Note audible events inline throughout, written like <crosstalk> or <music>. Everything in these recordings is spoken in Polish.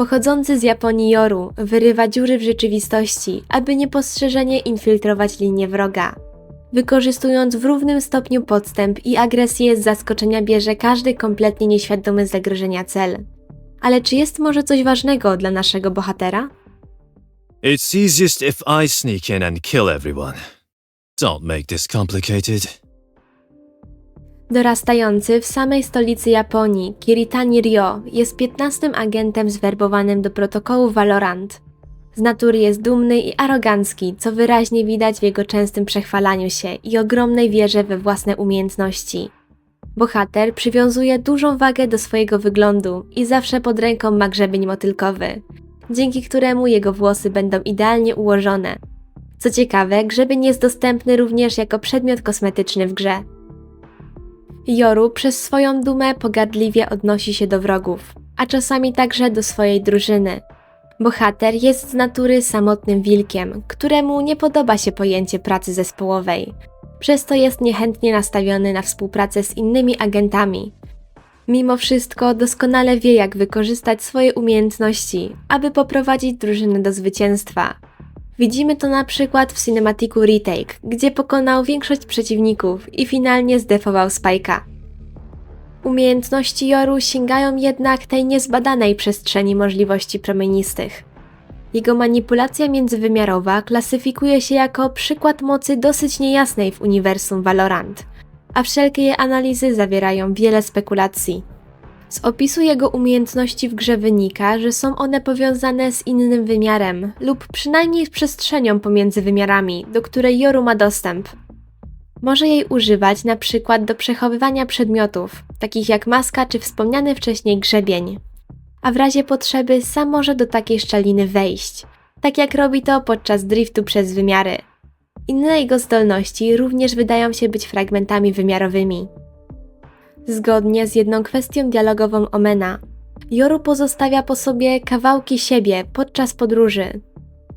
Pochodzący z Japonii Joru wyrywa dziury w rzeczywistości, aby niepostrzeżenie infiltrować linię wroga. Wykorzystując w równym stopniu podstęp i agresję z zaskoczenia bierze każdy kompletnie nieświadomy zagrożenia cel. Ale czy jest może coś ważnego dla naszego bohatera? It's easiest if I sneak in and kill everyone. Don't make this complicated. Dorastający w samej stolicy Japonii, Kiritani Ryo jest 15 agentem zwerbowanym do protokołu Valorant. Z natury jest dumny i arogancki, co wyraźnie widać w jego częstym przechwalaniu się i ogromnej wierze we własne umiejętności. Bohater przywiązuje dużą wagę do swojego wyglądu i zawsze pod ręką ma grzebień motylkowy, dzięki któremu jego włosy będą idealnie ułożone. Co ciekawe, grzebień jest dostępny również jako przedmiot kosmetyczny w grze. Joru przez swoją dumę pogardliwie odnosi się do wrogów, a czasami także do swojej drużyny. Bohater jest z natury samotnym wilkiem, któremu nie podoba się pojęcie pracy zespołowej. Przez to jest niechętnie nastawiony na współpracę z innymi agentami. Mimo wszystko doskonale wie, jak wykorzystać swoje umiejętności, aby poprowadzić drużynę do zwycięstwa. Widzimy to na przykład w cinematiku Retake, gdzie pokonał większość przeciwników i finalnie zdefował Spike'a. Umiejętności Joru sięgają jednak tej niezbadanej przestrzeni możliwości promienistych. Jego manipulacja międzywymiarowa klasyfikuje się jako przykład mocy dosyć niejasnej w uniwersum Valorant, a wszelkie je analizy zawierają wiele spekulacji. Z opisu jego umiejętności w grze wynika, że są one powiązane z innym wymiarem lub przynajmniej z przestrzenią pomiędzy wymiarami, do której Joru ma dostęp. Może jej używać na przykład do przechowywania przedmiotów, takich jak maska czy wspomniany wcześniej grzebień. A w razie potrzeby sam może do takiej szczeliny wejść, tak jak robi to podczas driftu przez wymiary. Inne jego zdolności również wydają się być fragmentami wymiarowymi. Zgodnie z jedną kwestią dialogową Omena, Joru pozostawia po sobie kawałki siebie podczas podróży.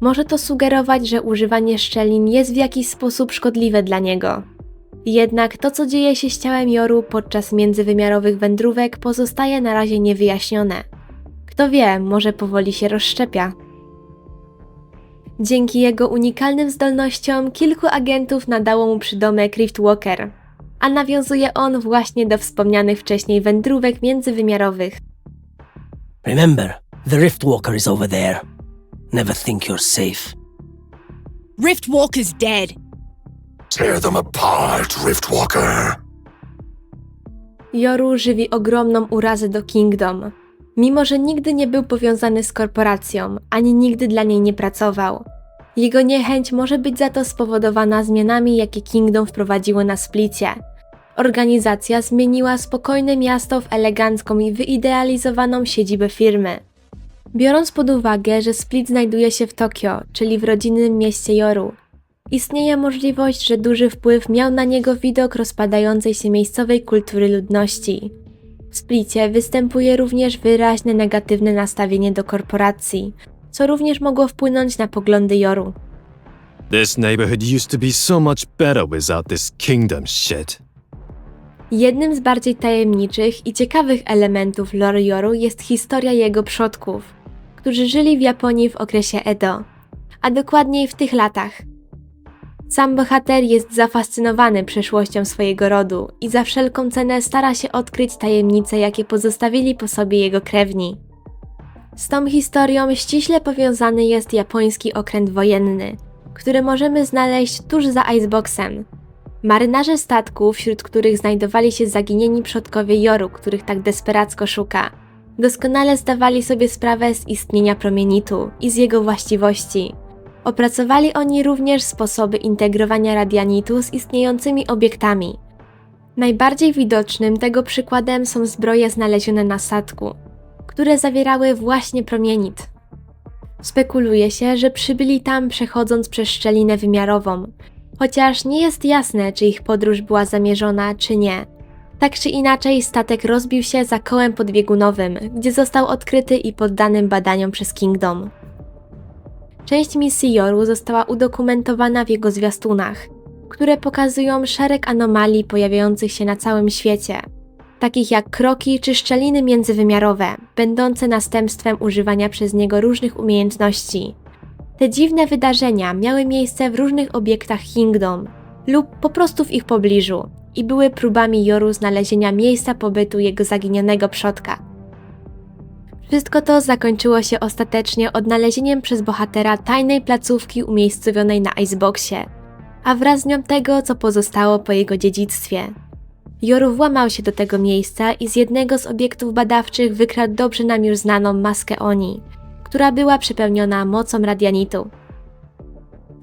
Może to sugerować, że używanie szczelin jest w jakiś sposób szkodliwe dla niego. Jednak to, co dzieje się z ciałem Joru podczas międzywymiarowych wędrówek, pozostaje na razie niewyjaśnione. Kto wie, może powoli się rozszczepia. Dzięki jego unikalnym zdolnościom kilku agentów nadało mu przydomek Riftwalker, a nawiązuje on właśnie do wspomnianych wcześniej wędrówek międzywymiarowych. Remember, the Riftwalker is over there. Never think you're safe. Riftwalker's dead. Tear them apart, Riftwalker. Joru żywi ogromną urazę do Kingdom. Mimo, że nigdy nie był powiązany z korporacją, ani nigdy dla niej nie pracował. Jego niechęć może być za to spowodowana zmianami, jakie Kingdom wprowadziło na splicie. Organizacja zmieniła spokojne miasto w elegancką i wyidealizowaną siedzibę firmy. Biorąc pod uwagę, że Split znajduje się w Tokio, czyli w rodzinnym mieście Joru, istnieje możliwość, że duży wpływ miał na niego widok rozpadającej się miejscowej kultury ludności. W Splicie występuje również wyraźne negatywne nastawienie do korporacji, co również mogło wpłynąć na poglądy Joru. This neighborhood used to be so much better without this kingdom shit. Jednym z bardziej tajemniczych i ciekawych elementów lore Joru jest historia jego przodków, którzy żyli w Japonii w okresie Edo, a dokładniej w tych latach. Sam bohater jest zafascynowany przeszłością swojego rodu i za wszelką cenę stara się odkryć tajemnice, jakie pozostawili po sobie jego krewni. Z tą historią ściśle powiązany jest japoński okręt wojenny, który możemy znaleźć tuż za Iceboxem. Marynarze statku, wśród których znajdowali się zaginieni przodkowie Joru, których tak desperacko szuka, doskonale zdawali sobie sprawę z istnienia promienitu i z jego właściwości. Opracowali oni również sposoby integrowania radianitu z istniejącymi obiektami. Najbardziej widocznym tego przykładem są zbroje znalezione na statku, które zawierały właśnie promienit. Spekuluje się, że przybyli tam przechodząc przez szczelinę wymiarową, chociaż nie jest jasne, czy ich podróż była zamierzona, czy nie. Tak czy inaczej, statek rozbił się za kołem podbiegunowym, gdzie został odkryty i poddany badaniom przez Kingdom. Część misji Joru została udokumentowana w jego zwiastunach, które pokazują szereg anomalii pojawiających się na całym świecie. takich jak kroki czy szczeliny międzywymiarowe, będące następstwem używania przez niego różnych umiejętności. Te dziwne wydarzenia miały miejsce w różnych obiektach Kingdom lub po prostu w ich pobliżu i były próbami Joru znalezienia miejsca pobytu jego zaginionego przodka. Wszystko to zakończyło się ostatecznie odnalezieniem przez bohatera tajnej placówki umiejscowionej na Iceboxie, a wraz z nią tego, co pozostało po jego dziedzictwie. Joru włamał się do tego miejsca i z jednego z obiektów badawczych wykradł dobrze nam już znaną maskę Oni, która była przepełniona mocą radianitu.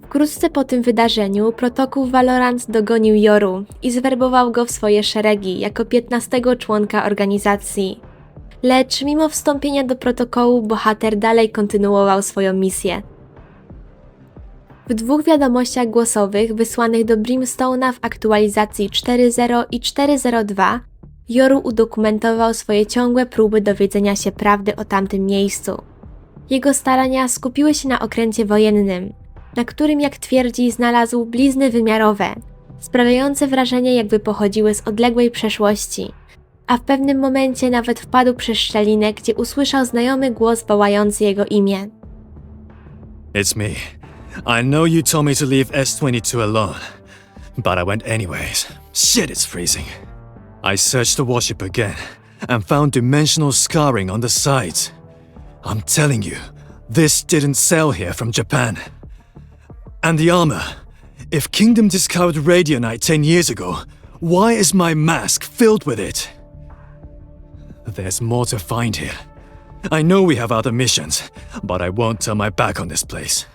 Wkrótce po tym wydarzeniu protokół Valorant dogonił Joru i zwerbował go w swoje szeregi jako 15 członka organizacji. Lecz mimo wstąpienia do protokołu bohater dalej kontynuował swoją misję. W dwóch wiadomościach głosowych wysłanych do Brimstone'a w aktualizacji 4.0 i 4.02 Joru udokumentował swoje ciągłe próby dowiedzenia się prawdy o tamtym miejscu. Jego starania skupiły się na okręcie wojennym, na którym, jak twierdzi, znalazł blizny wymiarowe, sprawiające wrażenie, jakby pochodziły z odległej przeszłości. A w pewnym momencie nawet wpadł przez szczelinę, gdzie usłyszał znajomy głos wołający jego imię. It's me. I know you told me to leave S22 alone, but I went anyways. Shit, it's freezing. I searched the warship again and found dimensional scarring on the sides. I'm telling you, this didn't sail here from Japan. And the armor. If Kingdom discovered radionite 10 years ago, why is my mask filled with it? There's more to find here. I know we have other missions, but I won't turn my back on this place.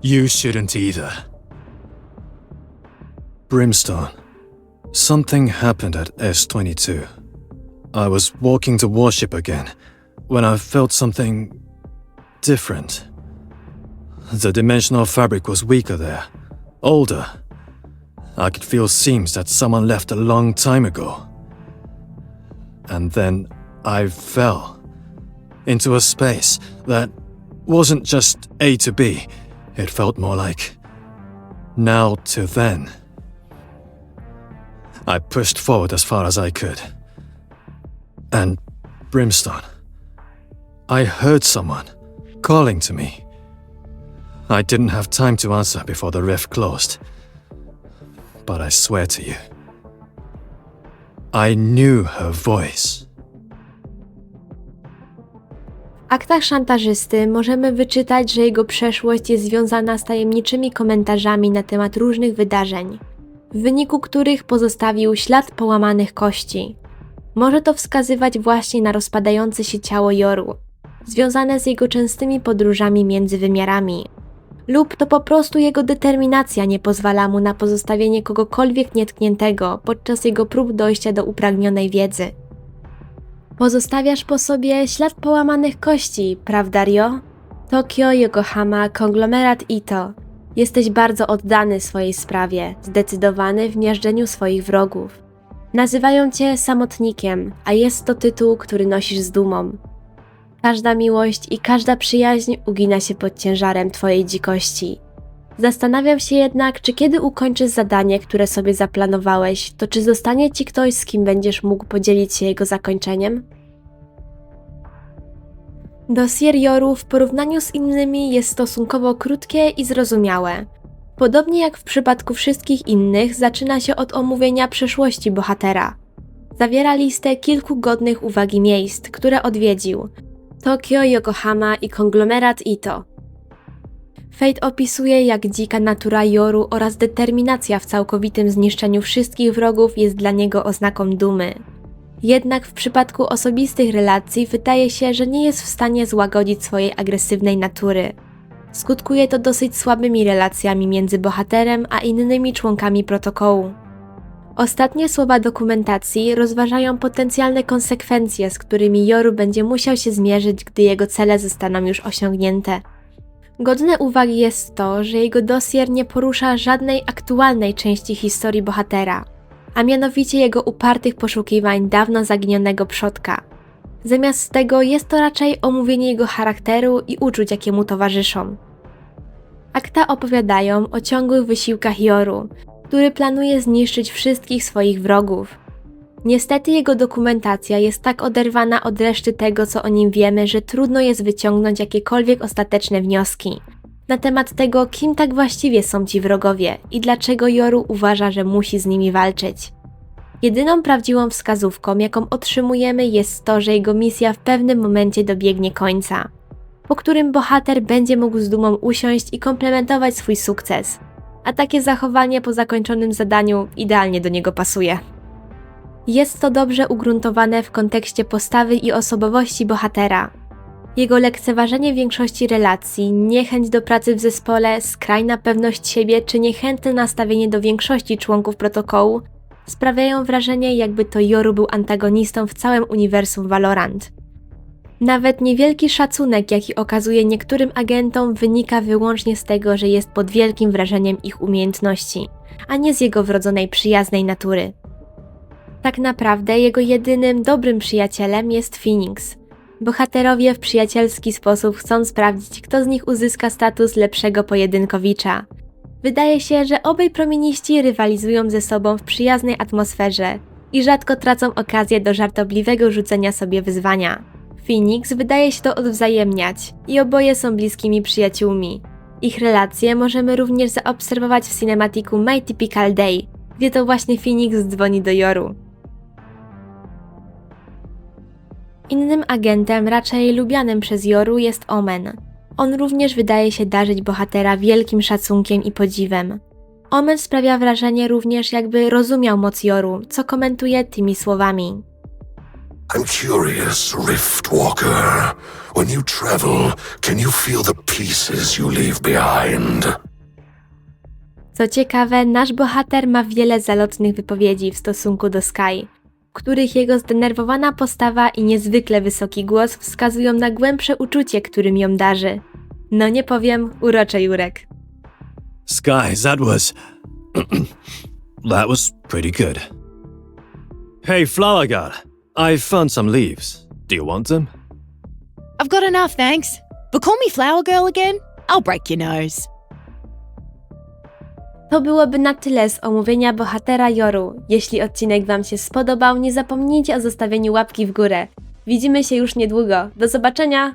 You shouldn't either. Brimstone. Something happened at S22. I was walking to warship again when I felt something different. The dimensional fabric was weaker there, older. I could feel seams that someone left a long time ago. And then I fell into a space that wasn't just A to B, it felt more like now to then. I pushed forward as far as I could. And Brimstone. I heard someone calling to me. I didn't have time to answer before the rift closed. But I swear to you, I knew her voice. W aktach szantażysty możemy wyczytać, że jego przeszłość jest związana z tajemniczymi komentarzami na temat różnych wydarzeń, w wyniku których pozostawił ślad połamanych kości. Może to wskazywać właśnie na rozpadające się ciało Joru, związane z jego częstymi podróżami między wymiarami. Lub to po prostu jego determinacja nie pozwala mu na pozostawienie kogokolwiek nietkniętego podczas jego prób dojścia do upragnionej wiedzy. Pozostawiasz po sobie ślad połamanych kości, prawda Rio? Tokio, Yokohama, konglomerat Ito. Jesteś bardzo oddany swojej sprawie, zdecydowany w miażdżeniu swoich wrogów. Nazywają cię samotnikiem, a jest to tytuł, który nosisz z dumą. Każda miłość i każda przyjaźń ugina się pod ciężarem twojej dzikości. Zastanawiam się jednak, czy kiedy ukończysz zadanie, które sobie zaplanowałeś, to czy zostanie ci ktoś, z kim będziesz mógł podzielić się jego zakończeniem? Dossier Joru w porównaniu z innymi jest stosunkowo krótkie i zrozumiałe. Podobnie jak w przypadku wszystkich innych, zaczyna się od omówienia przeszłości bohatera. Zawiera listę kilku godnych uwagi miejsc, które odwiedził: Tokio, Yokohama i konglomerat Ito. Fate opisuje, jak dzika natura Joru oraz determinacja w całkowitym zniszczeniu wszystkich wrogów jest dla niego oznaką dumy. Jednak w przypadku osobistych relacji wydaje się, że nie jest w stanie złagodzić swojej agresywnej natury. Skutkuje to dosyć słabymi relacjami między bohaterem a innymi członkami protokołu. Ostatnie słowa dokumentacji rozważają potencjalne konsekwencje, z którymi Joru będzie musiał się zmierzyć, gdy jego cele zostaną już osiągnięte. Godne uwagi jest to, że jego dosier nie porusza żadnej aktualnej części historii bohatera, a mianowicie jego upartych poszukiwań dawno zaginionego przodka. Zamiast tego jest to raczej omówienie jego charakteru i uczuć, jakie mu towarzyszą. Akta opowiadają o ciągłych wysiłkach Joru, który planuje zniszczyć wszystkich swoich wrogów. Niestety jego dokumentacja jest tak oderwana od reszty tego, co o nim wiemy, że trudno jest wyciągnąć jakiekolwiek ostateczne wnioski na temat tego, kim tak właściwie są ci wrogowie i dlaczego Joru uważa, że musi z nimi walczyć. Jedyną prawdziwą wskazówką, jaką otrzymujemy, jest to, że jego misja w pewnym momencie dobiegnie końca, po którym bohater będzie mógł z dumą usiąść i komplementować swój sukces. A takie zachowanie po zakończonym zadaniu idealnie do niego pasuje. Jest to dobrze ugruntowane w kontekście postawy i osobowości bohatera. Jego lekceważenie większości relacji, niechęć do pracy w zespole, skrajna pewność siebie czy niechętne nastawienie do większości członków protokołu sprawiają wrażenie, jakby to Joru był antagonistą w całym uniwersum Valorant. Nawet niewielki szacunek, jaki okazuje niektórym agentom, wynika wyłącznie z tego, że jest pod wielkim wrażeniem ich umiejętności, a nie z jego wrodzonej przyjaznej natury. Tak naprawdę jego jedynym dobrym przyjacielem jest Phoenix. Bohaterowie w przyjacielski sposób chcą sprawdzić, kto z nich uzyska status lepszego pojedynkowicza. Wydaje się, że obaj promieniści rywalizują ze sobą w przyjaznej atmosferze i rzadko tracą okazję do żartobliwego rzucenia sobie wyzwania. Phoenix wydaje się to odwzajemniać i oboje są bliskimi przyjaciółmi. Ich relacje możemy również zaobserwować w cinematiku My Typical Day, gdzie to właśnie Phoenix dzwoni do Joru. Innym agentem, raczej lubianym przez Joru, jest Omen. On również wydaje się darzyć bohatera wielkim szacunkiem i podziwem. Omen sprawia wrażenie również, jakby rozumiał moc Joru, co komentuje tymi słowami. I'm curious, Riftwalker. When you travel, can you feel the pieces you leave behind? Co ciekawe, nasz bohater ma wiele zalotnych wypowiedzi w stosunku do Sky, w których jego zdenerwowana postawa i niezwykle wysoki głos wskazują na głębsze uczucie, którym ją darzy. No nie powiem, urocze Jurek. Skies, that was. <clears throat> that was pretty good. Hey, Flower Girl, I found some leaves. Do you want them? I've got enough, thanks. But call me Flower Girl again, I'll break your nose. To byłoby na tyle z omówienia bohatera Joru. Jeśli odcinek Wam się spodobał, nie zapomnijcie o zostawieniu łapki w górę. Widzimy się już niedługo. Do zobaczenia!